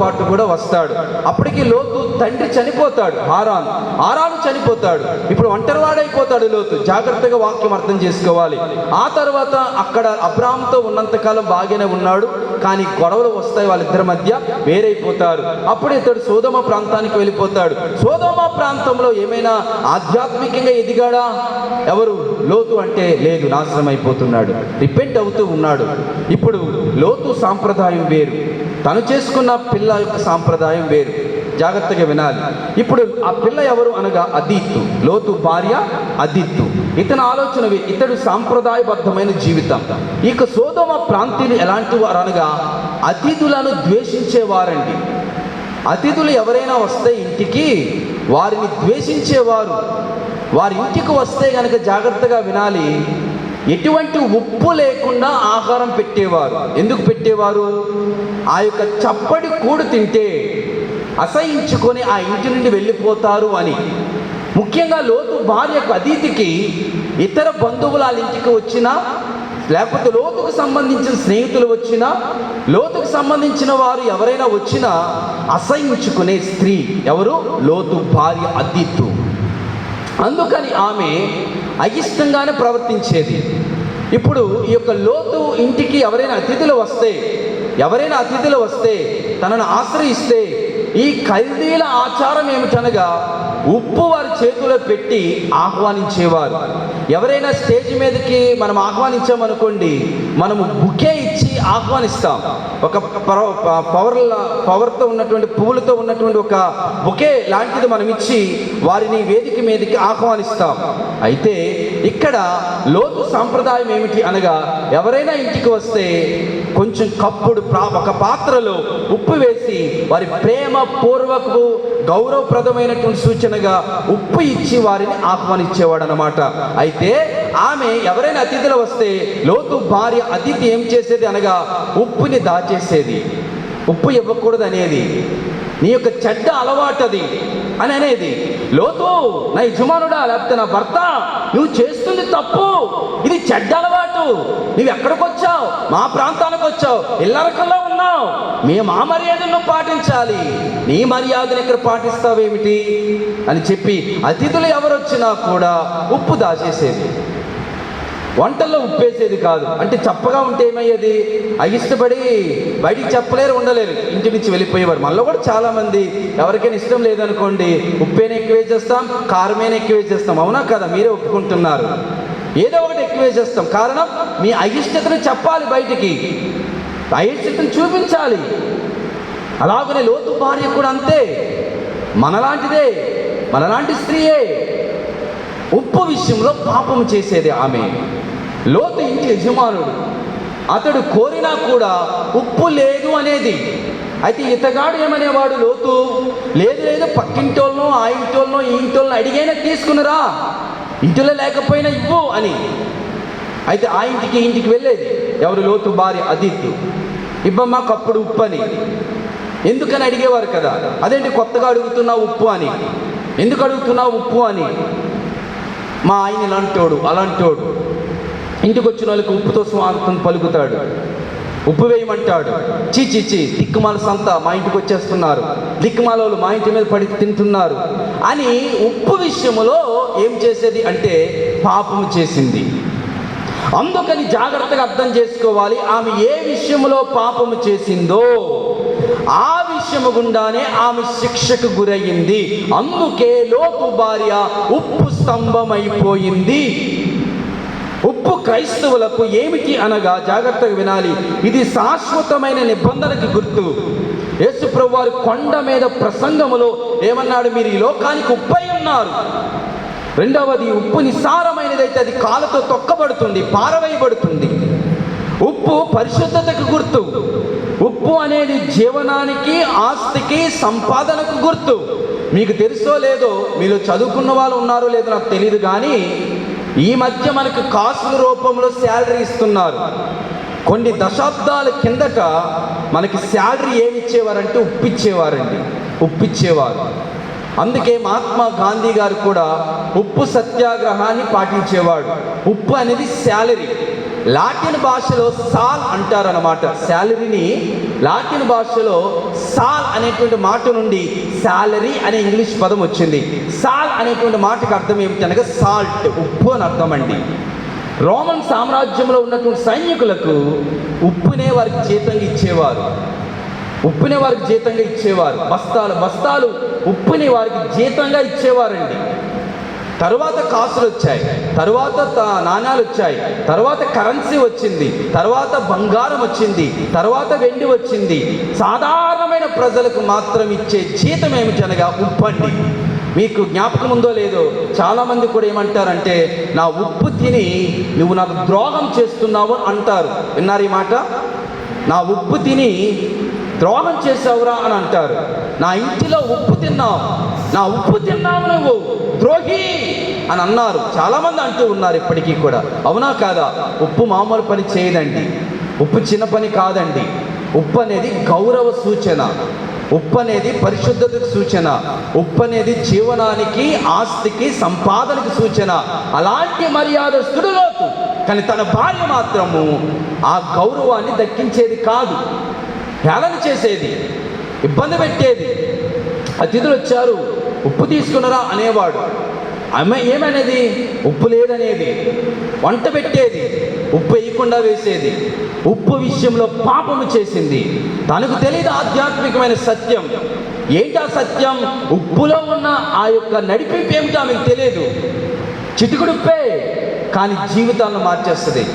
పాటు కూడా వస్తాడు. అప్పటికి లోతు తండ్రి చనిపోతాడు ఆరాను ఆరాను చనిపోతాడు. ఇప్పుడు ఒంటరివాడైపోతాడు లోతు. జాగ్రత్తగా వాక్యం అర్థం చేసుకోవాలి. ఆ తర్వాత అక్కడ అబ్రామ్తో ఉన్నంతకాలం బాగానే ఉన్నాడు కానీ గొడవలు వస్తాయి వాళ్ళిద్దరి మధ్య వేరైపోతారు. అప్పుడు ఇతడు సోదమ ప్రాంతానికి వెళ్ళిపోతాడు. సోదమ ప్రాంతంలో ఏమైనా ఆధ్యాత్మికంగా ఎదిగాడా? ఎవరు? లోతు అంటే లేదు నాశనం అయిపోతున్నాడు రిపెంట్ అవుతూ ఉన్నాడు. ఇప్పుడు లోతు సాంప్రదాయం వేరు. తను చేసుకున్న పిల్ల యొక్క సాంప్రదాయం వేరు. జాగ్రత్తగా వినాలి. ఇప్పుడు ఆ పిల్ల ఎవరు అనగా అదిత్తు లోతు భార్య అదిత్తు ఇతని ఆలోచన ఇతడు సాంప్రదాయబద్ధమైన జీవితం. ఇక సోదమ ప్రాంతీయులు ఎలాంటి వారు అనగా అతిథులను ద్వేషించేవారండి. అతిథులు ఎవరైనా వస్తే ఇంటికి వారిని ద్వేషించేవారు. వారి ఇంటికి వస్తే కనుక జాగ్రత్తగా వినాలి. ఎటువంటి ఉప్పు లేకుండా ఆహారం పెట్టేవారు. ఎందుకు పెట్టేవారు? ఆ యొక్క చప్పడి కూడు తింటే అసహించుకొని ఆ ఇంటి నుండి వెళ్ళిపోతారు అని. ముఖ్యంగా లోతు భార్యకు అతిథికి ఇతర బంధువుల వాళ్ళ ఇంటికి వచ్చినా లేకపోతే లోతుకు సంబంధించిన స్నేహితులు వచ్చినా లోతుకు సంబంధించిన వారు ఎవరైనా వచ్చినా అసహించుకునే స్త్రీ ఎవరు? లోతు భార్య అతిథు అందుకని ఆమె అయిష్టంగానే ప్రవర్తించేది. ఇప్పుడు ఈ యొక్క లోతు ఇంటికి ఎవరైనా అతిథులు వస్తే ఎవరైనా అతిథులు వస్తే తనను ఆశ్రయిస్తే ఈ ఖైదీల ఆచారం ఏమిటనగా ఉప్పు వారి చేతిలో పెట్టి ఆహ్వానించేవారు. ఎవరైనా స్టేజ్ మీదకి మనం ఆహ్వానించామనుకోండి మనము బుకే ఇచ్చి ఆహ్వానిస్తాం. ఒక పవర్ పవర్తో ఉన్నటువంటి పువ్వులతో ఉన్నటువంటి ఒక బుకే లాంటిది మనం ఇచ్చి వారిని వేదిక మీదకి ఆహ్వానిస్తాం. అయితే ఇక్కడ లోతు సాంప్రదాయం ఏమిటి అనగా ఎవరైనా ఇంటికి వస్తే కొంచెం కప్పుడు ప్రా- ఒక పాత్రలో ఉప్పు వేసి వారి ప్రేమ పూర్వకు గౌరవప్రదమైనటువంటి సూచనగా ఉప్పు ఇచ్చి వారిని ఆహ్వానించేవాడు అనమాట అయితే ఆమె ఎవరైనా అతిథులు వస్తే లోతు భార్య అతిథి ఏం చేసేది అనగా ఉప్పుని దాచేసేది. ఉప్పు ఇవ్వకూడదు అనేది నీ యొక్క చెడ్డ అలవాటు అది అని అనేది. లోతు నా యజమానుడా లేకపోతే నా భర్త నువ్వు చేస్తుంది తప్పు. ఇది చెడ్డ అలవాటు. నువ్వు ఎక్కడికి వచ్చావు? మా ప్రాంతానికి వచ్చావు. ఇల్లరకంలో ఉన్నావు. మేము ఆ మర్యాదను పాటించాలి. నీ మర్యాదను ఇక్కడ పాటిస్తావేమిటి? అని చెప్పి అతిథులు ఎవరు వచ్చినా కూడా ఉప్పు దాచేసేది. వంటల్లో ఉప్పేసేది కాదు. అంటే చప్పగా ఉంటే ఏమయ్యేది? అయిష్టపడి బయటికి చెప్పలేరు ఉండలేరు. ఇంటి నుంచి వెళ్ళిపోయేవారు. మనలో కూడా చాలామంది ఎవరికైనా ఇష్టం లేదనుకోండి ఉప్పేన ఎక్కువే చేస్తాం కారమేనే ఎక్కువ వేసేస్తాం అవునా కదా? మీరే ఒప్పుకుంటున్నారు. ఏదో ఒకటి ఎక్కువ చేస్తాం. కారణం మీ అయిష్టతను చెప్పాలి బయటికి. అయిష్టతను చూపించాలి. అలాగనే లోతు భార్య కూడా అంతే. మనలాంటిదే మనలాంటి స్త్రీయే. ఉప్పు విషయంలో పాపం చేసేది ఆమె. లోతు ఇంటి యజమానుడు. అతడు కోరినా కూడా ఉప్పు లేదు అనేది. అయితే ఇతగాడు ఏమనేవాడు లోతు? లేదు లేదు పక్కింటోళ్ళనో ఆ ఇంటోళ్ళనో ఈ ఇంటోళ్ళనో అడిగైనా తీసుకున్నరా ఇంటిలో లేకపోయినా ఇవ్వు అని. అయితే ఆ ఇంటికి ఇంటికి వెళ్ళేది ఎవరు? లోతు భార్య అదిత్తు. ఇవ్వమ్మా కప్పుడు ఉప్పు అని. ఎందుకని అడిగేవారు కదా? అదేంటి కొత్తగా అడుగుతున్నావు ఉప్పు అని? ఎందుకు అడుగుతున్నావు ఉప్పు అని? మా ఆయన ఇలాంటోడు అలాంటోడు ఇంటికి వచ్చిన వాళ్ళకి ఉప్పుతో స్వాగతం పలుకుతాడు. ఉప్పు వేయమంటాడు. చీ చీ చీ దిక్కుమాల సంత మా ఇంటికి వచ్చేస్తున్నారు దిక్కుమాల వాళ్ళు మా ఇంటి మీద పడి తింటున్నారు. అని ఉప్పు విషయములో ఏం చేసేది అంటే పాపం చేసింది. అందుకని జాగ్రత్తగా అర్థం చేసుకోవాలి ఆమె ఏ విషయంలో పాపము చేసిందో. ఆ విషయము గుండానే ఆమె శిక్షకు గురయ్యింది అందుకే లోపు భార్య ఉప్పు స్తంభమైపోయింది. ఉప్పు క్రైస్తవులకు ఏమిటి అనగా జాగ్రత్తగా వినాలి. ఇది శాశ్వతమైన నిబంధనకి గుర్తు. యేసుప్రభు వారు కొండ మీద ప్రసంగములో ఏమన్నాడు? మీరు ఈ లోకానికి ఉప్పై ఉన్నారు. రెండవది ఉప్పు నిస్సారమైనదైతే అది కాళ్ళతో తొక్కబడుతుంది పారవేయబడుతుంది. ఉప్పు పరిశుద్ధతకు గుర్తు. ఉప్పు అనేది జీవనానికి ఆస్తికి సంపాదనకు గుర్తు. మీకు తెలుసో లేదో మీరు చదువుకున్న వాళ్ళు ఉన్నారో లేదో నాకు తెలియదు కానీ ఈ మధ్య మనకు కాసుల రూపంలో శాలరీ ఇస్తున్నారు. కొన్ని దశాబ్దాల కిందట మనకి శాలరీ ఏమి ఇచ్చేవారంటే ఉప్పిచ్చేవారండి ఉప్పిచ్చేవారు అందుకే మహాత్మా గాంధీ గారు కూడా ఉప్పు సత్యాగ్రహాన్ని పాటించేవాడు. ఉప్పు అనేది శాలరీ. లాటిన్ భాషలో సాల్ అంటారనమాట శాలరీని లాటిన్ భాషలో సాల్ అనేటువంటి మాట నుండి శాలరీ అనే ఇంగ్లీష్ పదం వచ్చింది. సాల్ అనేటువంటి మాటకు అర్థం ఏమిటనగా సాల్ట్ ఉప్పు అని అర్థం అండి. రోమన్ సామ్రాజ్యంలో ఉన్నటువంటి సైనికులకు ఉప్పునే వారికి జీతంగా ఇచ్చేవారు. ఉప్పునే వారికి జీతంగా ఇచ్చేవారు. బస్తాలు బస్తాలు ఉప్పుని వారికి జీతంగా ఇచ్చేవారండి. తరువాత కాసులు వచ్చాయి. తరువాత త- వచ్చాయి. తరువాత కరెన్సీ వచ్చింది. తరువాత బంగారం వచ్చింది. తరువాత వెండి వచ్చింది. సాధారణమైన ప్రజలకు మాత్రం ఇచ్చే జీతం ఏమిటనగా ఉప్పండి. మీకు జ్ఞాపకం ఉందో లేదో చాలామంది కూడా ఏమంటారంటే నా ఉప్పు తిని నువ్వు నాకు ద్రోహం చేస్తున్నావు అంటారు. విన్నారు ఈ మాట? నా ఉప్పు తిని ద్రోహం చేసావురా అని అంటారు. నా ఇంటిలో ఉప్పు తిన్నావు. నా ఉప్పు తిన్నావు నువ్వు. ద్రోహి అని అన్నారు. చాలామంది అంటూ ఉన్నారు ఇప్పటికీ కూడా. అవునా కాదా? ఉప్పు మామూలు పని చేయదండి. ఉప్పు చిన్న పని కాదండి. ఉప్పు అనేది గౌరవ సూచన. ఉప్పు అనేది పరిశుద్ధతకు సూచన. ఉప్పు అనేది జీవనానికి ఆస్తికి సంపాదనకి సూచన. అలాంటి మర్యాదస్తుడు లోతు. కానీ తన భార్య మాత్రము ఆ గౌరవాన్ని దక్కించేది కాదు. హేళన చేసేది ఇబ్బంది పెట్టేది. అతిథులు వచ్చారు ఉప్పు తీసుకున్నరా? అనేవాడు. ఆమె ఏమనేది? ఉప్పు లేదనేది. వంట పెట్టేది ఉప్పు వేయకుండా వేసేది. ఉప్పు విషయంలో పాపము చేసింది. తనకు తెలియదు ఆధ్యాత్మికమైన సత్యం. ఏంటి ఆ సత్యం? ఉప్పులో ఉన్న ఆ యొక్క నడిపింపు ఏమిటో ఆమెకు తెలియదు చిటికుడుప్పే కానీ జీవితాలను మార్చేస్తుంది.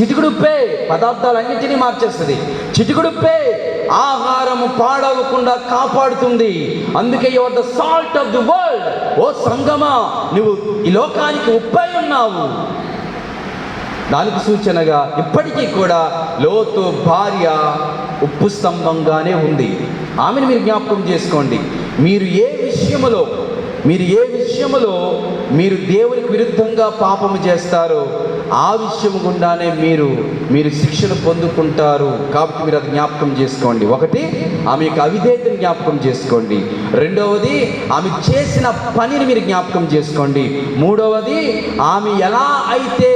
చిటికుడుప్పే పదార్థాలన్నింటినీ మార్చేస్తుంది. చిటికుడుప్పే ఆహారము పాడవకుండా కాపాడుతుంది. అందుకే your the salt of the world ఓ సంగమా నువ్వు ఈ లోకానికి ఉప్పై ఉన్నావు. దానికి సూచనగా ఇప్పటికీ కూడా లోతు భార్య ఉప్పు స్తంభంగానే ఉంది. ఆమెను మీరు జ్ఞాపకం చేసుకోండి. మీరు ఏ విషయములో మీరు ఏ విషయములో మీరు దేవునికి విరుద్ధంగా పాపము చేస్తారో ఆ విషయం గుండానే మీరు మీరు శిక్షను పొందుకుంటారు కాబట్టి మీరు అది జ్ఞాపకం చేసుకోండి. ఒకటి ఆమె యొక్క అవిధేయతను జ్ఞాపకం చేసుకోండి. రెండవది ఆమె చేసిన పనిని మీరు జ్ఞాపకం చేసుకోండి. మూడవది ఆమె ఎలా అయితే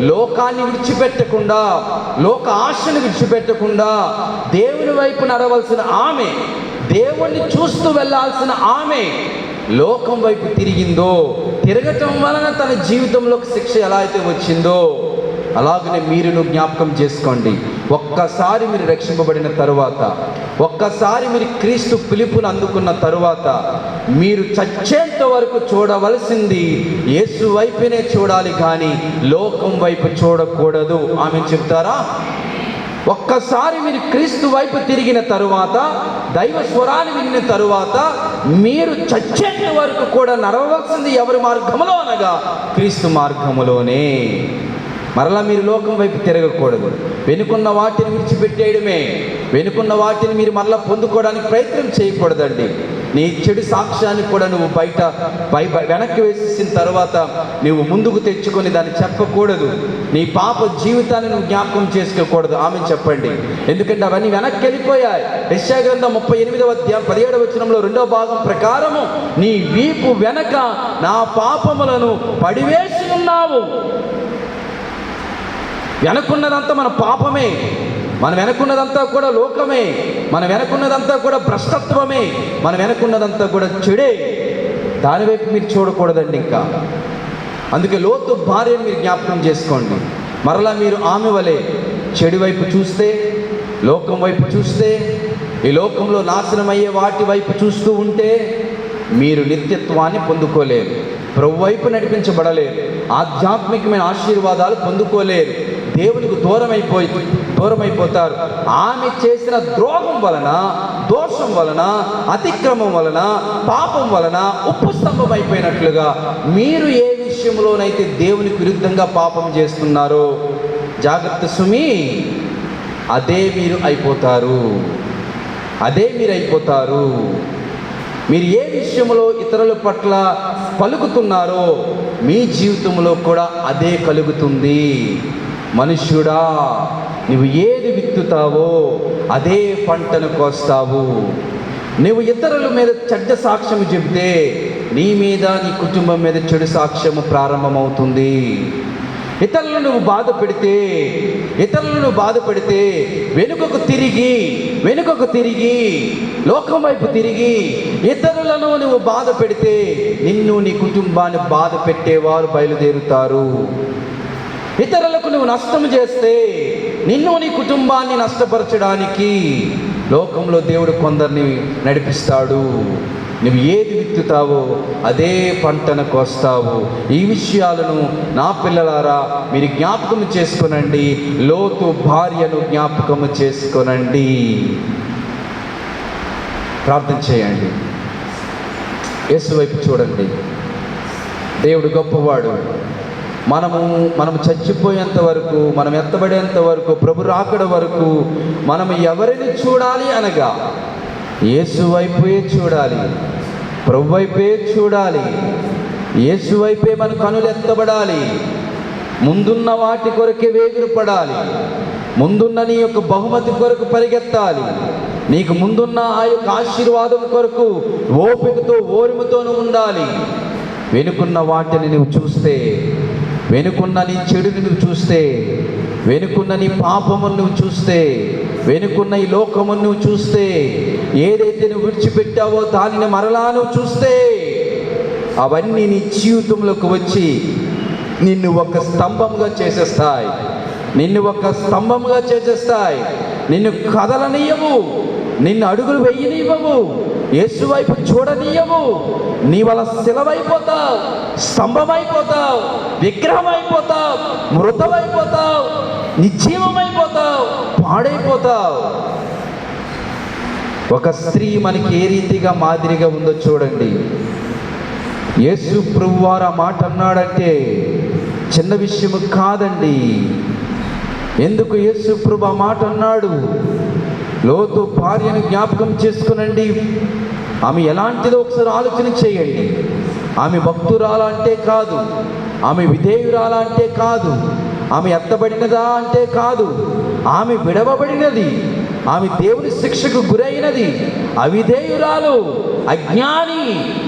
లోకాన్ని విడిచిపెట్టకుండా లోక ఆశను విడిచిపెట్టకుండా దేవుని వైపు నడవలసిన ఆమె దేవుణ్ణి చూస్తూ వెళ్ళాల్సిన ఆమె లోకం వైపు తిరిగిందో తిరగటం వలన తన జీవితంలోకి శిక్ష ఎలా అయితే వచ్చిందో అలాగనే మీరును జ్ఞాపకం చేసుకోండి. ఒక్కసారి మీరు రక్షింపబడిన తరువాత ఒక్కసారి మీరు క్రీస్తు పిలుపును అందుకున్న తరువాత మీరు చచ్చేంత వరకు చూడవలసింది యేసు వైపునే చూడాలి కానీ లోకం వైపు చూడకూడదు. ఆమె చెప్తారా? ఒక్కసారి మీరు క్రీస్తు వైపు తిరిగిన తరువాత దైవ స్వరాన్ని విన్న తరువాత మీరు చచ్చేంత వరకు కూడా నడవలసింది ఎవరి మార్గములో అనగా క్రీస్తు మార్గములోనే. మరలా మీరు లోకం వైపు తిరగకూడదు. వెనుకున్న వాటిని విడిచిపెట్టేయడమే. వెనుకున్న వాటిని మీరు మరలా పొందుకోవడానికి ప్రయత్నం చేయకూడదండి. నీ చెడు సాక్ష్యాన్ని కూడా నువ్వు బయట పై బై- వెనక్కి వేసేసిన తర్వాత నువ్వు ముందుకు తెచ్చుకొని దాన్ని చెప్పకూడదు. నీ పాప జీవితాన్ని నువ్వు జ్ఞాపకం చేసుకోకూడదు. ఆమె చెప్పండి. ఎందుకంటే అవన్నీ వెనక్కి వెళ్ళిపోయాయి. యెషయా ముప్పై ఎనిమిదవ అధ్యాయం పదిహేడవ వచనంలో రెండవ భాగం ప్రకారము నీ వీపు వెనక నా పాపములను పడివేసి ఉన్నావు. వెనకున్నదంతా మన పాపమే. మన వెనకున్నదంతా కూడా లోకమే. మన వెనకున్నదంతా కూడా భ్రష్టత్వమే. మన వెనకున్నదంతా కూడా చెడే. దానివైపు మీరు చూడకూడదండి ఇంకా. అందుకే లోతు భార్యను మీరు జ్ఞాపకం చేసుకోండి. మరలా మీరు ఆమె వలె చెడు వైపు చూస్తే లోకం వైపు చూస్తే ఈ లోకంలో నాశనమయ్యే వాటి వైపు చూస్తూ ఉంటే మీరు నిత్యత్వాన్ని పొందుకోలేరు. ప్రభు వైపు నడిపించబడలేరు. ఆధ్యాత్మికమైన ఆశీర్వాదాలు పొందుకోలేరు. దేవునికి దూరం అయిపోయి దూరం అయిపోతారు ఆమె చేసిన ద్రోహం వలన దోషం వలన అతిక్రమం వలన పాపం వలన ఉప్పు స్తంభం అయిపోయినట్లుగా మీరు ఏ విషయంలోనైతే దేవునికి విరుద్ధంగా పాపం చేస్తున్నారో జాగ్రత్త సుమి అదే మీరు అయిపోతారు. అదే మీరు అయిపోతారు. మీరు ఏ విషయంలో ఇతరుల పట్ల పలుకుతున్నారో మీ జీవితంలో కూడా అదే కలుగుతుంది. మనుష్యుడా నువ్వు ఏది విత్తుతావో అదే పంటను కోస్తావు. నువ్వు ఇతరుల మీద చెడ్డ సాక్ష్యం చెబితే నీ మీద నీ కుటుంబం మీద చెడు సాక్ష్యము ప్రారంభమవుతుంది. ఇతరులను నువ్వు బాధ పెడితే ఇతరులను బాధ పెడితే వెనుకకు తిరిగి వెనుకకు తిరిగి లోకం వైపు తిరిగి ఇతరులను నువ్వు బాధ పెడితే నిన్ను నీ కుటుంబాన్ని బాధ పెట్టేవారు బయలుదేరుతారు. ఇతరులకు నువ్వు నష్టం చేస్తే నిన్ను నీ కుటుంబాన్ని నష్టపరచడానికి లోకంలో దేవుడు కొందరిని నడిపిస్తాడు. నువ్వు ఏది విత్తుతావో అదే పంటను కోస్తావు ఈ విషయాలను నా పిల్లలారా మీరు జ్ఞాపకం చేసుకునండి. లోతు భార్యను జ్ఞాపకము చేసుకునండి. ప్రార్థన చేయండి. యేసు వైపు చూడండి. దేవుడు గొప్పవాడు. మనము మనం చచ్చిపోయేంత వరకు మనం ఎత్తబడేంత వరకు ప్రభు రాకడ వరకు మనం ఎవరిని చూడాలి అనగా యేసు వైపే చూడాలి ప్రభు వైపే చూడాలి యేసు వైపే మన కనులు ఎత్తబడాలి ముందున్న వాటి కొరకే వేగురు పడాలి ముందున్న నీ యొక్క బహుమతి కొరకు పరిగెత్తాలి నీకు ముందున్న ఆ యొక్క ఆశీర్వాదం కొరకు ఓపికతో ఓరిమతోనూ ఉండాలి. వెనుకున్న వాటిని నువ్వు చూస్తే వెనుకున్న నీ చెడుని నువ్వు చూస్తే వెనుకున్న నీ పాపమును నువ్వు చూస్తే వెనుకున్న ఈ లోకమును నువ్వు చూస్తే ఏదైతే నువ్వు విడిచిపెట్టావో దానిని మరలా నువ్వు చూస్తే అవన్నీ నీ జీవితంలోకి వచ్చి నిన్ను ఒక స్తంభంగా చేసేస్తాయి. నిన్ను ఒక స్తంభంగా చేసేస్తాయి. నిన్ను కదలనియవు నిన్ను అడుగులు వెయ్యనివ్వవు యేసు వైపు చూడనీయవు నీ వల్ల శిలవైపోతావు స్తంభమైపోతావు విగ్రహమైపోతావు మృతమైపోతావు నిజీవమైపోతావు పాడైపోతావు. ఒక స్త్రీ మనకి ఏ రీతిగా మాదిరిగా ఉందో చూడండి. యేసు ప్రభు వారు ఆ మాట అన్నాడంటే చిన్న విషయం కాదండి. ఎందుకు యేసు ప్రభు ఆ మాట అన్నాడు? లోతు భార్యను జ్ఞాపకం చేసుకునండి. ఆమె ఎలాంటిదో ఒకసారి ఆలోచన చేయండి. ఆమె భక్తురాలా అంటే కాదు ఆమె విధేయురాలా అంటే కాదు ఆమె ఎత్తబడినదా అంటే కాదు ఆమె విడవబడినది ఆమె దేవుని శిక్షకు గురైనది అవిధేయురాలు అజ్ఞాని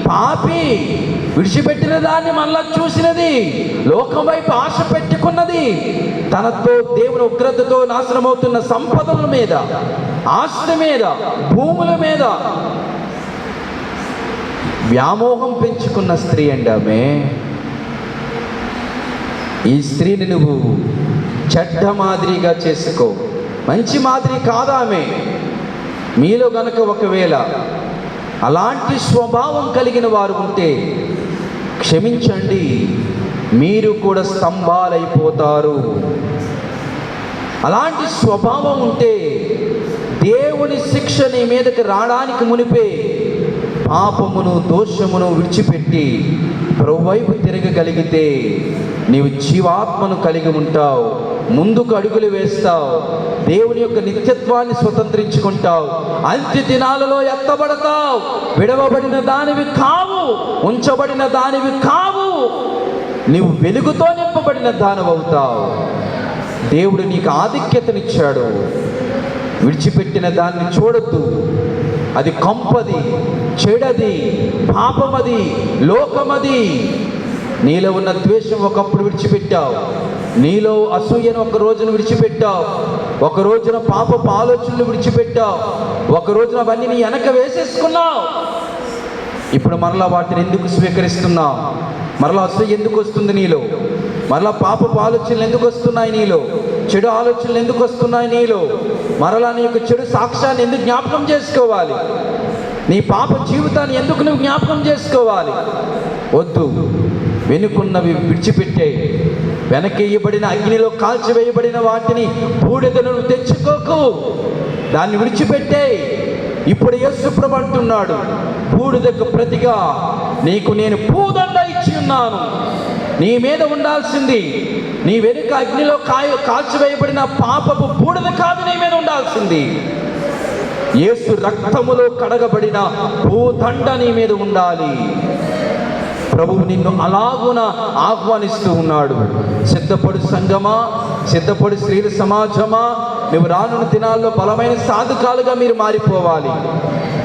పాపి విడిచిపెట్టిన దాన్ని మళ్ళా చూసినది లోకం వైపు ఆశ పెట్టుకున్నది తనతో దేవుని ఉగ్రతతో నాశనమవుతున్న సంపదల మీద. ఆస్తి మీద భూముల మీద వ్యామోహం పెంచుకున్న స్త్రీ అండి ఆమె. ఈ స్త్రీని నువ్వు చెడ్డ మాదిరిగా చేసుకో. మంచి మాదిరి కాదామె మీలో గనక ఒకవేళ అలాంటి స్వభావం కలిగిన వారు ఉంటే క్షమించండి మీరు కూడా స్తంభాలైపోతారు. అలాంటి స్వభావం ఉంటే దేవుని శిక్ష నీ మీదకి రావడానికి మునిపే పాపమును దోషమును విడిచిపెట్టి ప్రవైపు తిరగగలిగితే నీవు జీవాత్మను కలిగి ఉంటావు. ముందుకు అడుగులు వేస్తావు. దేవుని యొక్క నిత్యత్వాన్ని స్వతంత్రించుకుంటావు. అంత్య దినాలలో ఎత్తబడతావు. విడవబడిన దానివి కావు. ఉంచబడిన దానివి కావు. నీవు వెలుగుతో నింపబడిన దానవవుతావు. దేవుడు నీకు ఆధిక్యతనిచ్చాడు. విడిచిపెట్టిన దాన్ని చూడొద్దు. అది కంపది చెడది పాపమది లోకమది. నీలో ఉన్న ద్వేషం ఒకప్పుడు విడిచిపెట్టావు. నీలో అసూయను ఒక రోజున విడిచిపెట్టావు. ఒక రోజున పాపపు ఆలోచనలు విడిచిపెట్టావు. ఒక రోజున అవన్నీ నీ వెనక వేసేసుకున్నావు. ఇప్పుడు మరలా వాటిని ఎందుకు స్వీకరిస్తున్నావు? మరలా అసూయ ఎందుకు వస్తుంది నీలో? మరలా పాపపు ఆలోచనలు ఎందుకు వస్తున్నాయి నీలో? చెడు ఆలోచనలు ఎందుకు వస్తున్నాయి నీలో? మరలా నీ యొక్క చెడు సాక్ష్యాన్ని ఎందుకు జ్ఞాపకం చేసుకోవాలి? నీ పాప జీవితాన్ని ఎందుకు నువ్వు జ్ఞాపకం చేసుకోవాలి? వద్దు. వెనుకున్నవి విడిచిపెట్టే. వెనకేయబడిన అగ్నిలో కాల్చివేయబడిన వాటిని బూడిదను తెచ్చుకోకు. దాన్ని విడిచిపెట్టే. ఇప్పుడు యేసుప్రభు అంటున్నాడు బూడిదకు ప్రతిగా నీకు నేను పూదండ ఇచ్చి ఉన్నాను. నీ మీద ఉండాల్సింది నీ వెనుక అగ్నిలో కాయ కాల్చివేయబడిన పాపపు బూడిద కాదు నీ మీద ఉండాల్సింది. ఏసు రక్తములో కడగబడిన భూదండ నీ మీద ఉండాలి. ప్రభువు నిన్ను అలాగున ఆహ్వానిస్తూ ఉన్నాడు. సిద్ధపడు సంగమా? సిద్ధపడు స్త్రీల సమాజమా? నువ్వు రానున్న దినాల్లో బలమైన సాధకాలుగా మీరు మారిపోవాలి.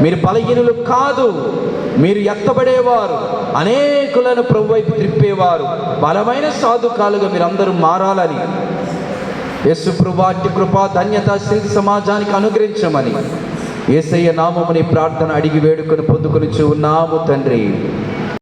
మీరు బలహీనులు కాదు. మీరు ఎత్తబడేవారు అనేకులను ప్రభు వైపు త్రిప్పేవారు. బలమైన సాధుకాలుగా మీరందరూ మారాలని. యేసు ప్రభాటి కృప ధన్యత శ్రీ సమాజానికి అనుగ్రహించమని. ఏసయ్య నామముని ప్రార్థన అడిగి వేడుకొని పొందుకొని ఉన్నాము తండ్రి.